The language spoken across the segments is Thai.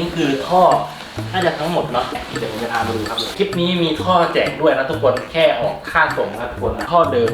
นี้คือท่อน่าจะทั้งหมดเนาะเดี๋ยวผมจะพามาดูครับ คลิปนี้มีท่อแจกด้วยนะทุกคนแค่ออกค่าส่งนะครับทุกคนท่อเดิม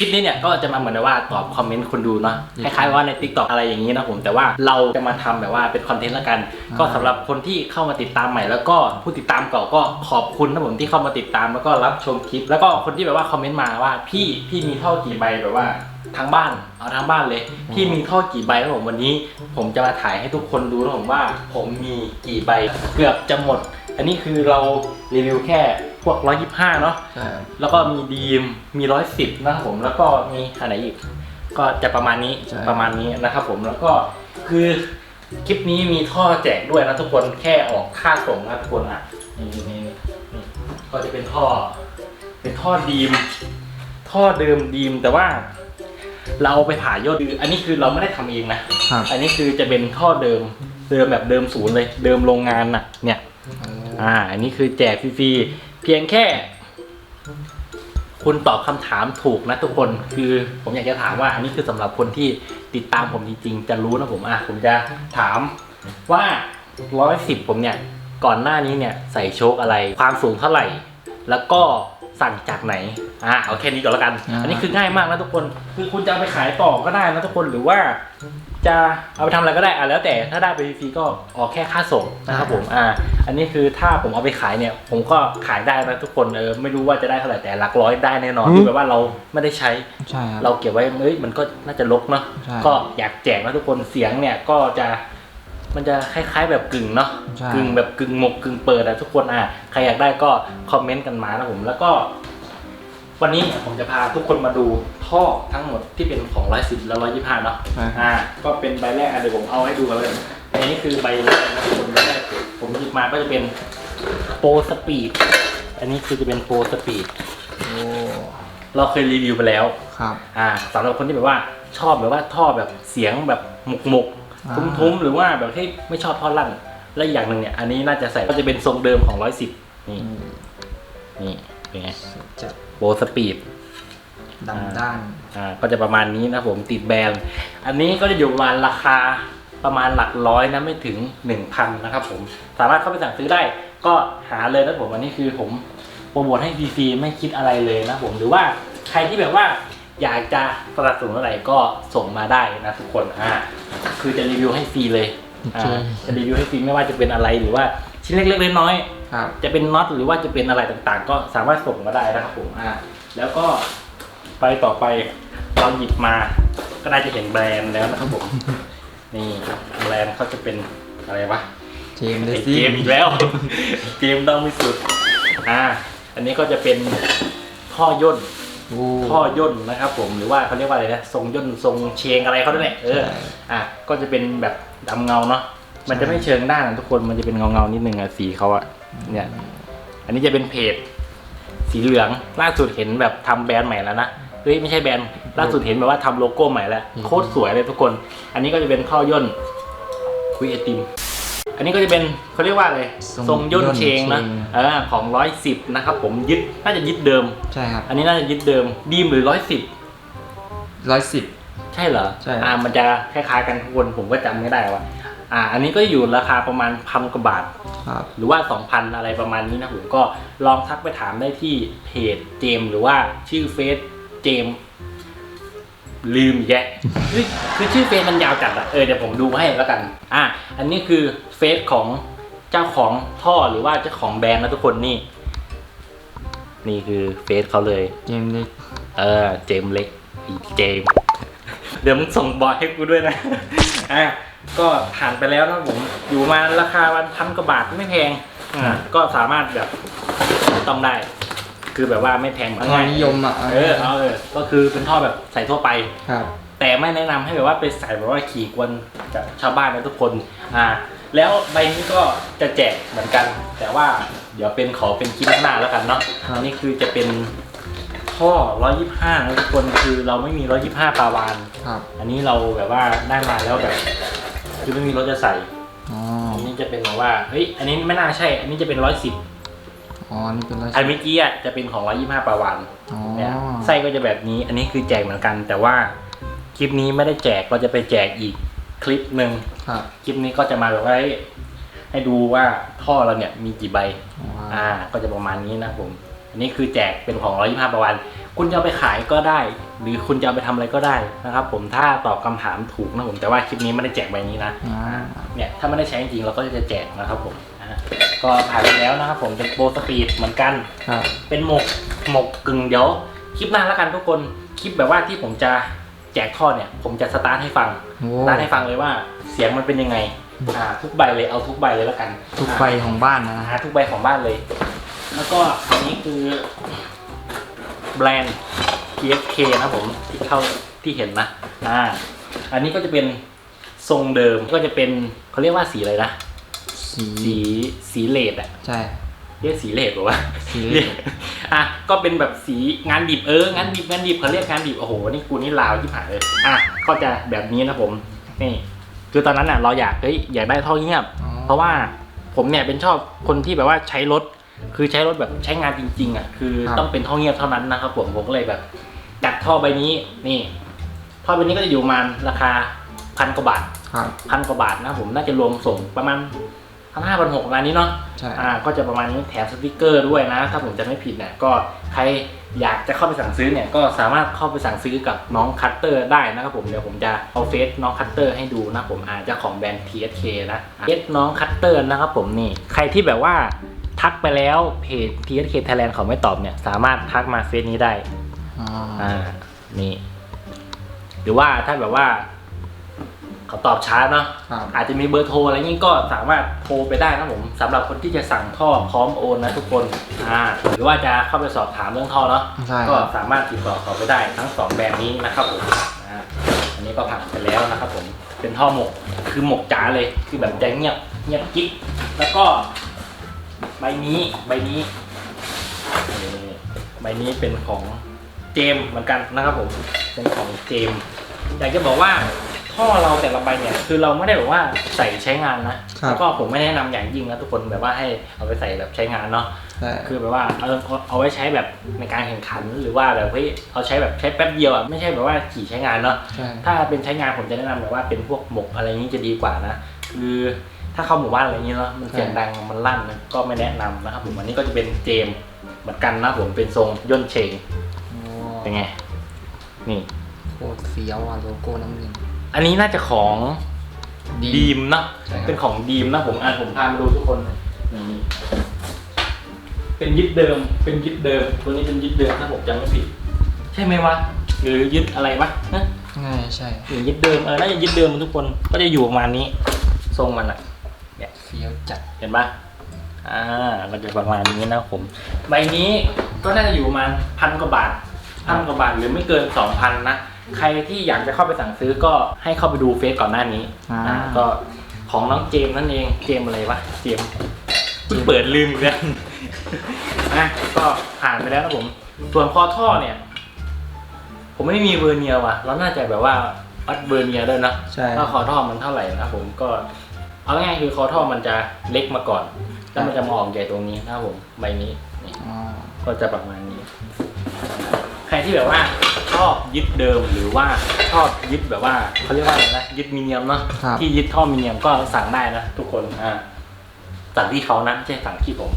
คลิปนี้เนี่ยก็จะมาเหมือนว่าตอบคอมเมนต์คนดูเนาะคล้ายๆว่าใน t ิ k t o k อะไรอย่างนี้นะผมแต่ว่าเราจะมาทำแบบว่าเป็นคอนเทนต์ละกัน ก็สำหรับคนที่เข้ามาติดตามใหม่ แล้วก็ผู้ติดตามเก่าก็ขอบคุณนะผมที่เข้ามาติดตามแล้วก็รับชมคลิป แล้วก็คนที่แบบว่าคอมเมนต์มาว่าพี่พี่มีท่อกี่ใบแบบว่าทั้งบ้านเอาทั้งบ้านเลย พี่มีท่อกี่ใบนะผมวันนี้ ผมจะมาถ่ายให้ทุกคนดูนะผมว่า ผมมีกี่ใบเกือบจะหมด อันนี้คือเรารีวิวแค่ พวก125เนาะใช่ครับแล้วก็มีดีมมีร้อยสิบนะครับผมแล้วก็มีอะไรอีก ก็จะประมาณนี้ใช่ ประมาณนี้นะครับผมแล้วก็คือคลิปนี้มีท่อแจกด้วยนะทุกคนแค่ออกค่าส่งนะทุกคนอะนี่นี่นี่นี่ก็จะเป็นท่อ เป็นท่อดีม ท่อเดิมดีมแต่ว่า เราเอาไปผ่ายอดคืออันนี้คือเราไม่ได้ทำเองนะ ครับอันนี้คือจะเป็นท่อเดิมเดิมแบบเดิมศูนย์เลย เดิมโรงงานน่ะเนี่ย อ่า อันนี้คือแจกฟรีๆ เพียงแค่ คุณตอบคำถามถูกนะทุกคนคือผมอยากจะถามว่า อันนี้คือสำหรับคนที่ติดตามผมจริงๆ จะรู้นะผมอะผมจะถามว่าร้อยสิบผมเนี่ย ก่อนหน้านี้เนี่ยใส่โชคอะไร ความสูงเท่าไหร่ แล้วก็สั่งจากไหน อ่าเอาแค่นี้ก่อนแล้วกัน อ่า อันนี้คือง่ายมากนะทุกคน คือคุณจะเอาไปขายต่อก็ได้นะทุกคน หรือว่า จะเอาไปทำอะไรก็ได้อะแล้วแต่ถ้าได้ไปฟรีๆก็ออกแค่ค่าส่งนะครับผมอ่าอันนี้คือถ้าผมเอาไปขายเนี่ย ผมก็ขายได้นะทุกคนเออไม่รู้ว่าจะได้เท่าไหร่แต่หลักร้อยได้แน่นอนอืม ที่แบบว่าเราไม่ได้ใช้ ใช่ครับ เราเก็บไว้เอ้ยมันก็น่าจะลกเนาะใช่ก็อยากแจกนะทุกคนเสียงเนี่ยก็จะมันจะคล้าย ๆ แบบกึ่งเนาะใช่ กึ่งแบบกึ่งหมกกึ่งเปิดอะทุกคนอะใครอยากได้ก็คอมเมนต์กันมานะผมแล้วก็ วันนี้ผมจะพาทุกคนมาดูท่อทั้งหมดที่เป็นของร้อยสิบและร้อยยี่ห้าเนาะใช่ครับอ่า ก็เป็นใบแรกอะเดี๋ยวผมเอาให้ดูกันเลย อันนี้คือใบแรกนะทุกคนใบแรกผมหยิบมาก็จะเป็นโปรสปีด อันนี้คือจะเป็นโปรสปีดโอ้เราเคยรีวิวไปแล้ว ครับ อ่าสำหรับคนที่แบบว่าชอบแบบว่าท่อแบบเสียงแบบหมกหมกๆอ่าทุ้มๆ หรือว่าแบบที่ไม่ชอบท่อลั่น และอีกอย่างหนึ่งเนี่ย อันนี้น่าจะใส่ก็จะเป็นทรงเดิมของร้อยสิบนี่อืมนี่ เป็นไงจะ โปรสปีดดำด้านอ่าก็จะประมาณนี้นะผมติดแบรนด์อันนี้ก็จะอยู่ประมาณราคาประมาณหลักร้อยนะไม่ถึง 1,000นะครับผมสามารถเข้าไปสั่งซื้อได้ ก็หาเลยนะผมอันนี้คือผมโปรโมทให้ฟรีๆไม่คิดอะไรเลยนะผมหรือว่าใครที่แบบว่าอยากจะสนับสนุนอะไรก็ส่งมาได้นะทุกคนอ่าคือจะรีวิวให้ฟรีเลยโอเคอ่าจะรีวิวให้ฟรีไม่ว่าจะเป็นอะไรหรือว่าชิ้นเล็กๆน้อยๆ ครับ จะเป็นน็อตหรือว่าจะเป็นอะไรต่างๆ ก็สามารถส่งมาได้นะครับผมอ่าแล้วก็ไปต่อไปเราหยิบมาก็น่าจะเห็นแบรนด์แล้วนะครับผม นี่ครับแบรนด์เขาจะเป็นอะไรวะเจมส์เลไอ้ซี่เกมอีกแล้ว เกมต้องไม่สุดอ่าอันนี้ก็จะเป็นท่อย่น โอ้ท่อย่นนะครับผมหรือว่าเขาเรียกว่าอะไรนะทรงย่นทรงเชงอะไรเขาด้วยแหละเออใช่อะก็จะเป็นแบบดำเงาเนาะมันจะไม่เชิงด้านนะทุกคนมันจะเป็นเงาเงาๆนิดนึงอะสีเขาอะ เนี่ย อันนี้จะเป็นเพจ สีเหลืองล่าสุดเห็นแบบทำแบรนด์ใหม่แล้วนะเฮ้ยไม่ใช่แบรนด์ล่าสุดเห็นแบบว่าทำโลโก้ใหม่แล้วโคตรสวยเลยทุกคน อันนี้ก็จะเป็นท่อย่นคุยไอติม อันนี้ก็จะเป็นเขาเรียกว่าอะไรทรงย่นเชงนะเออของร้อยสิบนะครับผมยึดน่าจะยึดเดิมใช่ครับ อันนี้น่าจะยึดเดิมดีมหรือร้อยสิบร้อยสิบใช่เหรอใช่อ่ามันจะคล้ายๆกันทุกคนผมก็จำไม่ได้ว่า อ่า อันนี้ก็อยู่ราคาประมาณพันกว่าบาท ครับ หรือว่า 2,000 อะไรประมาณนี้นะผมก็ลองทักไปถามได้ที่เพจเจมส์หรือว่าชื่อเฟซเจมส์ลืมอีกแยะคือคือชื่อเฟซมันยาวจัดอะเออเดี๋ยวผมดูให้แล้วกัน อะอันนี้คือเฟซของเจ้าของท่อหรือว่าเจ้าของแบรนด์นะทุกคนนี่ นี่คือเฟซเขาเลย เจมส์เล็กเออเจมส์เล็กอีเจมส์เดี๋ยวมึงส่งบอยให้กูด้วยนะ อะ ก็ผ่านไปแล้วนะผมอยู่มาราคาวันพันกว่าบาทไม่แพงอ่าก็สามารถแบบต้องได้ คือแบบว่าไม่แพงเหมือนท่อนิยมอะเออเอาเออก็คือเป็นท่อแบบใส่ทั่วไปครับ แต่ไม่แนะนำให้แบบว่าไปใส่แบบว่าขี่กวนกับชาวบ้านนะทุกคนอ่าแล้วใบนี้ก็จะแจกเหมือนกัน แต่ว่าเดี๋ยวเป็นขอเป็นคลิปหน้าแล้วกันเนาะครับอันนี้คือจะเป็นท่อ125นะทุกคนคือเราไม่มี 125ปลาวานครับอันนี้เราแบบว่าได้มาแล้วแบบ คือไม่มีรถจะใส่อ๋ออันนี้จะเป็นแบบว่าเฮ้ยอันนี้ไม่น่าใช่ อันนี้จะเป็น110อ๋อนี่เป็นร้อยอัสินบเมื่อกี้อะจะเป็นของ125ปลาวานอ๋อเนี่ยไส้ก็จะแบบนี้ อันนี้คือแจกเหมือนกัน แต่ว่าคลิปนี้ไม่ได้แจกเราจะไปแจกอีกคลิปหนึ่งครับคลิปนี้ก็จะมาแบบว่าให้ให้ดูว่าท่อเราเนี่ยมีกี่ใบว้าวอ่า ก็จะประมาณนี้นะผม อันนี้คือแจกเป็นของร้อยยี่ห้าประวัน คุณจะเอาไปขายก็ได้ หรือคุณจะเอาไปทำอะไรก็ได้นะครับ ผมถ้าตอบคำถามถูกนะผมแต่ว่าคลิปนี้ไม่ได้แจกใบนี้นะอ่าเนี่ยถ้าไม่ได้ใช้จริงๆเราก็จะแจกนะครับผมอ่าก็ผ่านไปแล้วนะครับผมเป็นโปรสปีดเหมือนกันครับเป็นหมกหมกกึ่งเดี๋ยวคลิปหน้าแล้วกันทุกคนคลิปแบบว่าที่ผมจะแจกท่อเนี่ย ผมจะสตาร์ทให้ฟังโอ้สตาร์ทให้ฟังเลยว่าเสียงมันเป็นยังไงอ่าทุกใบเลยเอาทุกใบเลยแล้วกัน ทุกใบของบ้านนะหาทุกใบของบ้านเลย แล้วก็อันนี้คือแบรนด์ PFK นะผมที่เข้าที่เห็นนะอ่าอันนี้ก็จะเป็นทรงเดิมก็จะเป็นเขาเรียกว่าสีอะไรนะสีสีสีเลดอะใช่ เรียกสีเลดหรือว่าสีเลดเรียกอะก็เป็นแบบสีงานดิบเอองานดิบงานดิบเขาเรียกงานดิบโอ้โหนี่กูนี่ลาวที่ผ่านเลยอะก็จะแบบนี้นะผมนี่คือตอนนั้นน่ะเราอยากเฮ้ยอยากได้ท่อเงียบอ๋อเพราะว่าผมเนี่ยเป็นชอบคนที่แบบว่าใช้รถ คือใช้รถแบบใช้งานจริง ๆอะคือต้องเป็นท่อเงียบเท่านั้นนะครับผมผมก็เลยแบบจัดท่อใบนี้นี่ท่อใบนี้ก็จะอยู่ประมาณราคาพันกว่าบาทครับพันกว่าบาทนะผมน่าจะรวมส่งประมาณพันห้าพันหกประมาณนี้เนาะ ใช่ อ่าก็จะประมาณนี้แถมสติกเกอร์ด้วยนะ ถ้าผมจะไม่ผิดเนี่ยก็ใครอยากจะเข้าไปสั่งซื้อเนี่ยก็สามารถเข้าไปสั่งซื้อกับน้องคัตเตอร์ได้นะครับผมเดี๋ยวผมจะเอาเฟซน้องคัตเตอร์ให้ดูนะผมอาจจะของแบรนด์ TSK นะเฟซน้องคัตเตอร์นะครับผมนี่ใครที่แบบว่า ทักไปแล้วเพจ TSK Thailand เขาไม่ตอบเนี่ย สามารถทักมาเฟซนี้ได้อ๋ออ่านี่ หรือว่าถ้าแบบว่า เขาตอบช้าเนาะครับอาจจะมีเบอร์โทรอะไรงี้ก็สามารถโทรไปได้นะผมสำหรับคนที่จะสั่งท่อพร้อมโอนนะทุกคนอ่าหรือว่าจะเข้าไปสอบถามเรื่องท่อเนาะใช่ก็ครับสามารถติดต่อเขาไปได้ทั้งสองแบรนด์นี้นะครับผมอ่าอันนี้ก็ผ่านไปแล้วนะครับผมเป็นท่อหมกคือหมกจ๋าเลยคือแบบใจเงียบเงียบกิ๊กแล้วก็ ใบนี้ใบนี้นี่ใบนี้เป็นของเจมส์เหมือนกันนะครับผมเป็นของเจมส์อยากจะบอกว่าท่อเราแต่ละใบเนี่ยคือเราไม่ได้แบบว่าใส่ใช้งานนะครับแล้วก็ผมไม่แนะนำอย่างยิ่งนะทุกคนแบบว่าให้เอาไปใส่แบบใช้งานเนาะใช่คือแบบว่าเอาเอาไว้ใช้แบบในการแข่งขันหรือว่าแบบเฮ้ยเอาใช้แบบใช้แป๊บเดียวอะไม่ใช่แบบว่าขี่ใช้งานเนาะใช่ถ้าเป็นใช้งานผมจะแนะนำแบบว่าเป็นพวกหมกอะไรอย่างนี้จะดีกว่านะ คือ ถ้าเข้าหมู่บ้านอะไรอย่างนี้เนาะมันเสียงดังมันลั่นนะก็ไม่แนะนำนะครับผมอันนี้ก็จะเป็นเจมส์เหมือนกันนะผมเป็นทรงย่นเชงโอ้เป็นไงนี่โคตรเฟี้ยวอะโลโก้น้ำเงินอันนี้น่าจะของดีมเนาะใช่ครับเป็นของดีมนะผมอ่านผมพามาดูทุกคนนี่เป็นยึดเดิม เป็นยึดเดิม ตัวนี้เป็นยึดเดิมถ้าผมจำไม่ผิด ใช่ไหมวะหรือยึดอะไรวะนะง่ายใช่หรือยึดเดิมเออน่าจะยึดเดิมทุกคนก็จะอยู่ประมาณนี้ ทรงมันอะเฟี้ยวจัดเห็นปะอ่าก็จะประมาณนี้นะผม ใบนี้ก็น่าจะอยู่ประมาณพันกว่าบาทพันกว่าบาทหรือไม่เกินสองพันนะ ใครที่อยากจะเข้าไปสั่งซื้อก็ให้เข้าไปดูเฟซก่อนหน้านี้อ่าอ่าก็ของน้องเจมส์นั่นเองเจมส์อะไรวะเจมส์เพิ่งเปิดลืมอีกแล้วอะก็ผ่านไปแล้วนะผม ส่วนคอท่อเนี่ย ผมไม่ได้มีเวอร์เนียร์ว่ะเราน่าจะแบบว่าวัดเวอร์เนียร์ด้วยนะใช่ ว่าคอท่อมันเท่าไหร่นะครับผมก็ เอาง่ายๆคือคอท่อมันจะเล็กมาก่อน แล้วมันจะมาออกใหญ่ตรงนี้นะครับผมใบนี้นี่อ๋อก็จะประมาณนี้ ใครที่แบบว่าชอบยึดเดิมหรือว่าชอบยึดแบบว่าเขาเรียกว่าอะไรนะยึดมิเนียมเนาะครับ ที่ยึดท่อมิเนียมก็สั่งได้นะทุกคนอ่าสั่งที่เขานะไม่ใช่สั่งที่ผม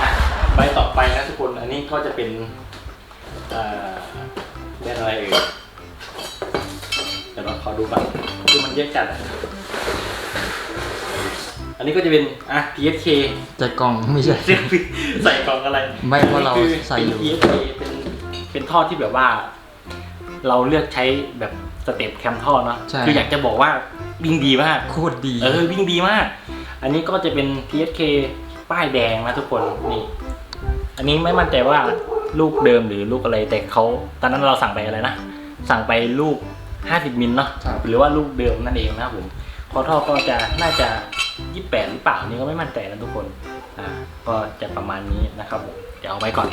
อะใบต่อไปนะทุกคนอันนี้ก็จะเป็นเอ่อเรียกอะไรเอ่ยเดี๋ยวเราขอดูก่อนคือมันเยอะจัดอะ อันนี้ก็จะเป็นอะ PSK ใจกล่องไม่ใช่ ใส่กล่องอะไรไม่เพราะเราคือใส่อยู่ เป็น PSK เป็นเป็นท่อที่แบบว่า เราเลือกใช้แบบสเต็ปแคมท่อเนาะใช่ คืออยากจะบอกว่าวิ่งดีมาก โคตรดี เออวิ่งดีมาก อันนี้ก็จะเป็น PSK ป้ายแดงนะทุกคนนี่ อันนี้ไม่มั่นใจว่าลูกเดิมหรือลูกอะไรแต่เขาตอนนั้นเราสั่งไปอะไรนะสั่งไปลูก 50มิลเนาะครับ หรือว่าลูกเดิมนั่นเองนะครับผมคอท่อก็จะน่าจะ 28หรือเปล่านี่ก็ไม่มั่นใจนะทุกคนอ่าก็จะประมาณนี้นะครับผมเดี๋ยวเอาไว้ก่อน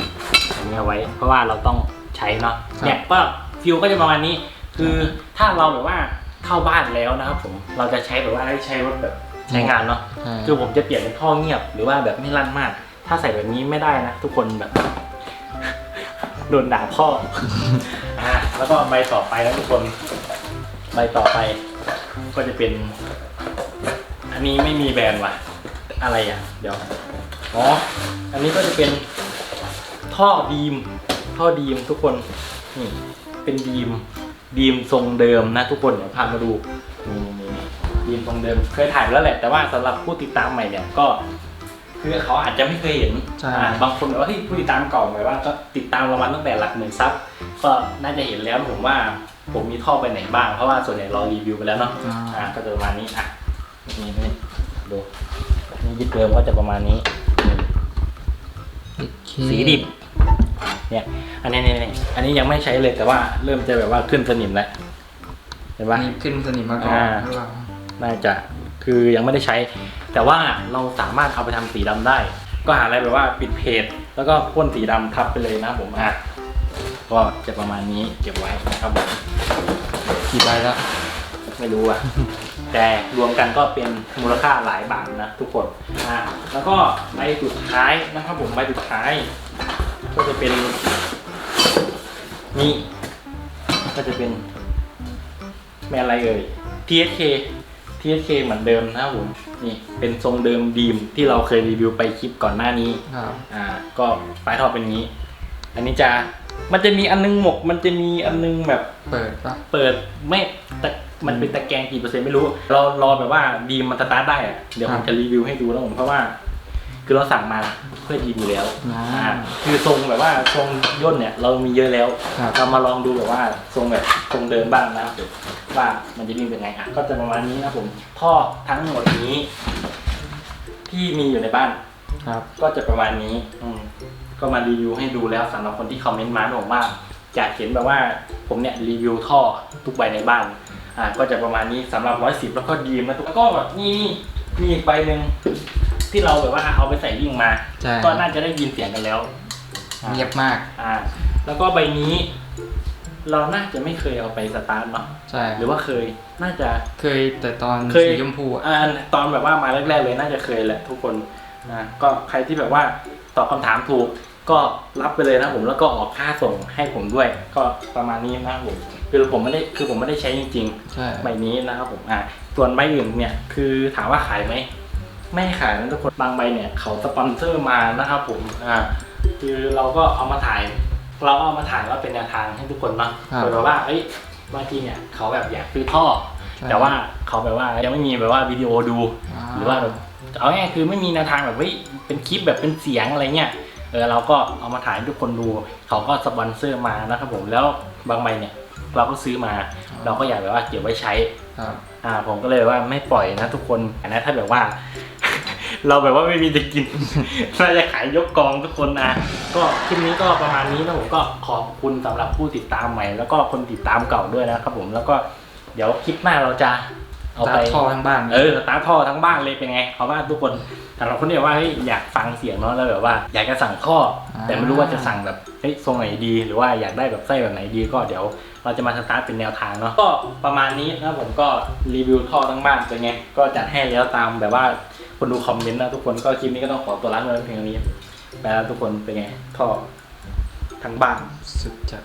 อันนี้เอาไว้ เพราะว่าเราต้องใช้เนาะครับ เนี่ยก็ฟิลก็จะประมาณนี้ คือถ้าเราแบบว่าเข้าบ้านแล้วนะครับผมเราจะใช้แบบว่าให้ใช้รถแบบใช้งานเนาะ ใช่ คือผมจะเปลี่ยนเป็นท่อเงียบหรือว่าแบบไม่ลั่นมาก ถ้าใส่แบบนี้ไม่ได้นะ ทุกคนแบบ โดนด่าพ่อ อ่าแล้วก็ใบต่อไปนะทุกคน ใบต่อไป ก็จะเป็น อันนี้ไม่มีแบรนด์ว่ะ อะไรอะ เดี๋ยว อ๋อ อันนี้ก็จะเป็นท่อดีม ท่อดีมทุกคน นี่ เป็นดีม ดีมทรงเดิมนะทุกคน เดี๋ยวพามาดูนี่นี่นี่ดีมทรงเดิม เคยถ่ายไปแล้วแหละ แต่ว่าสำหรับผู้ติดตามใหม่เนี่ยก็ คือเขาอาจจะไม่เคยเห็นใช่อ่าบางคนบอกว่าเฮ้ยผู้ติดตามเก่าหมายว่าก็ติดตามเรามาตั้งแต่หลักหมื่นซับ ก็น่าจะเห็นแล้วผมว่าผมมีท่อไปไหนบ้าง เพราะว่าส่วนใหญ่เรารีวิวไปแล้วเนาะ อ่าอ่าก็จะประมาณนี้อะ นี่นี่ดูนี่ยึดเดิมก็จะประมาณนี้นี่โอเคสีดิบ เนี่ย อันนี้นี่นี่อันนี้ยังไม่ใช้เลยแต่ว่าเริ่มจะแบบว่าขึ้นสนิมแล้วเห็นอัปะนนี้ขึ้นสนิมมาก่อนอ่าหรือเปล่าน่าจะคือยังไม่ได้ใช้ แต่ว่าเราสามารถเอาไปทำสีดำได้ ก็หาอะไรแบบว่าปิดเพจแล้วก็พ่นสีดำทับไปเลยนะผมอะก็จะประมาณนี้เก็บไว้นะครับผมกี่ใบแล้วไม่รู้อะ แต่รวมกันก็เป็นมูลค่าหลายบาทนะทุกคนอะแล้วก็ใบสุดท้ายนะครับผมใบสุดท้าย ก็จะเป็นนี่ก็จะเป็นแมนอะไรเอ่ย TSK TSK เหมือนเดิมนะครับผมนี่เป็นทรงเดิมดีมที่เราเคยรีวิวไปคลิปก่อนหน้านี้ครับอ่าก็ปลายท่อเป็นอย่างนี้ อันนี้จะมันจะมีอันนึงหมก มันจะมีอันนึงแบบเปิดปะเปิดไม่แต่ มันเป็นตะแกรงกี่เปอร์เซ็นต์ไม่รู้ เรารอแบบว่าดีมมันสตาร์ทได้อะเดี๋ยวผมจะรีวิวให้ดูแล้วผมเพราะว่า คือเราสั่งมาเพื่อดีมอยู่แล้วอ่า อ่าคือทรงแบบว่าทรงย่นเนี่ยเรามีเยอะแล้ว ครับเรามาลองดูแบบว่าทรงแบบทรงเดิมบ้างนะครับว่ามันจะวิ่งเป็นไงอะก็จะประมาณนี้นะผมท่อทั้งหมดนี้ ที่มีอยู่ในบ้าน ครับก็จะประมาณนี้ อืมก็มารีวิวให้ดูแล้วสำหรับคนที่คอมเมนต์มาบอกว่าอยากเห็นแบบว่า ผมเนี่ยรีวิวท่อทุกใบในบ้าน อ่าก็จะประมาณนี้สำหรับร้อยสิบแล้วก็ดีมนะทุกแล้วก็แบบนี่มีอีกใบหนึ่งที่เราแบบว่าเอาไปใส่วิ่งมา ใช่ ก็น่าจะได้ยินเสียงกันแล้วอ่าเงียบมาก อ่า แล้วก็ใบนี้ เราน่าจะไม่เคยเอาไปสตาร์ทเนาะใช่หรือว่าเคยน่าจะ เคยแต่ตอนเคย สีชมพูอะอ่าตอนแบบว่ามาแรกๆเลยน่าจะเคยแหละทุกคนนะก็ใครที่แบบว่าตอบคำถามถูกก็รับไปเลยนะผมแล้วก็ออกค่าส่งให้ผมด้วย ก็ประมาณนี้นะครับผม คือผมไม่ได้คือผมไม่ได้ใช้จริงใช่ๆใบนี้นะครับผมอ่าส่วนใบอื่นเนี่ยคือถามว่าขายไหมไม่ขายนะทุกคนบางใบเนี่ยเขาสปอนเซอร์มานะครับผมอ่าคือเราก็เอามาถ่าย เราเอามาถ่ายว่าเป็นแนวทางให้ทุกคนเนาะครับเผื่อว่าเอ้ยบางทีเนี่ยเขาแบบอยากซื้อท่อ ใช่ แต่ว่าเขาแบบว่ายังไม่มีแบบว่าวิดีโอดูอ่าหรือว่าแบบเอาง่ายๆคือไม่มีแนวทางแบบเฮ้ยเป็นคลิปแบบเป็นเสียงอะไรเงี้ยเออเราก็เอามาถ่ายให้ทุกคนดู เขาก็สปอนเซอร์มานะครับผมแล้วบางใบเนี่ย เราก็ซื้อมา เราก็อยากแบบว่าเก็บไว้ใช้ครับ อ่าผมก็เลยว่าไม่ปล่อยนะทุกคนอันนะถ้าแบบว่า เราแบบว่าไม่มีจะกิน เราจะขายยกกองทุกคนนะก็คลิปนี้ก็ประมาณนี้นะผมก็ขอบคุณสำหรับผู้ติดตามใหม่ แล้วก็คนติดตามเก่าด้วยนะครับผมแล้วก็เดี๋ยวคลิปหน้าเราจะ เอาตัไปดท่อทั้งบ้าน เออสตาร์ทท่อทั้งบ้านเลยเป็นไงเพราะว่าทุกคนสำหรับคนที่แบบว่าเฮ้ยอยากฟังเสียงเนาะแล้วแบบว่า อยากจะสั่งท่ออาแต่ไม่รู้ว่าจะสั่งแบบเฮ้ยทรงไหนดี หรือว่าอยากได้แบบไส้แบบไหนดีก็เดี๋ยว เราจะมาสตาร์ทเป็นแนวทางเนาะก็ประมาณนี้นะผมก็รีวิวท่อทั้งบ้านเป็นไงก็จัดให้แล้วตามแบบว่าคนดูคอมเมนต์นะทุกคนก็คลิปนี้ก็ต้องขอตัวลาไปเพียงเท่านี้ไปแล้วทุกคนเป็นไงท่อทั้งบ้านสุดจัด